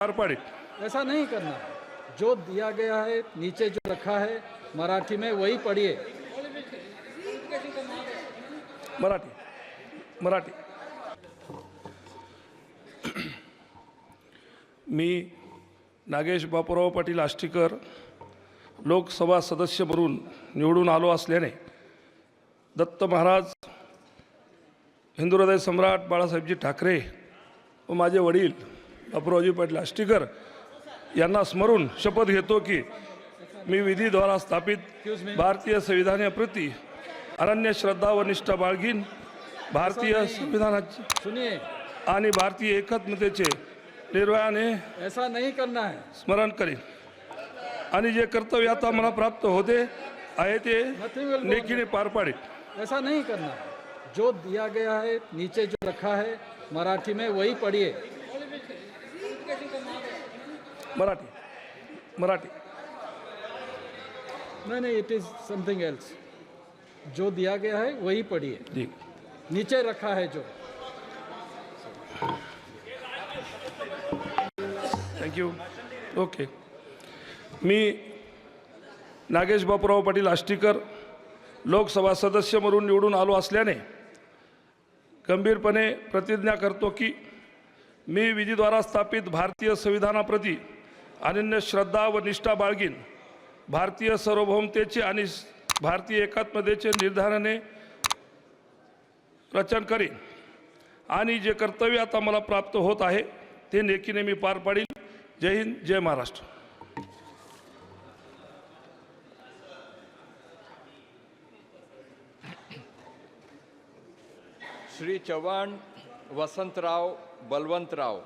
पार पाडेल ऐसा नहीं करना। जो दिया गया है नीचे जो रखा है मराठी में वही पढ़िए। मराठी। मराठी। मी नागेश बापूराव पाटील आष्टीकर लोकसभा सदस्य म्हणून निवडून आलो असल्याने दत्त महाराज हिंदू हृदय सम्राट बाळासाहेबजी ठाकरे व माझे वडील बापूरावजी पाटील. आष्टीकर यांना स्मरून शपथ घेतो की मी विधीद्वारा स्थापित भारतीय संविधानाप्रती अनन्य श्रद्धा व निष्ठा बाळगीन. भारतीय संविधानाची आणि भारतीय एकात्मतेचे निर्भयाने ऐसा नहीं करना है। स्मरण करेन. आणि जे कर्तव्य आता मला प्राप्त होते आहे ते नेकीने पार पाडेल ऐसा नहीं करना। जो दिया गया है नीचे जो रखा है मराठी में वही पढ़िए। मराठी. मराठी. नहीं नहीं इट इज समथिंग एल्स जो दिया गया है वही पढ़िए नीचे रखा है जो। थँक्यू ओके मी नागेश बापूराव पाटील आष्टीकर लोकसभा सदस्य म्हणून निवडून आलो असल्याने गंभीरपणे प्रतिज्ञा करतो की मी विधीद्वारा स्थापित भारतीय संविधानाप्रती अनन्य श्रद्धा व निष्ठा बाळगीन. भारतीय सार्वभौमतेचे आणि भारतीय एकात्मतेचे निर्धाराने रचन करीन. आणि जे कर्तव्य आता मला प्राप्त होत आहे ते नेकीने मी पार पाडील जय हिंद जय महाराष्ट्र. श्री चव्हाण वसंतराव बलवंतराव.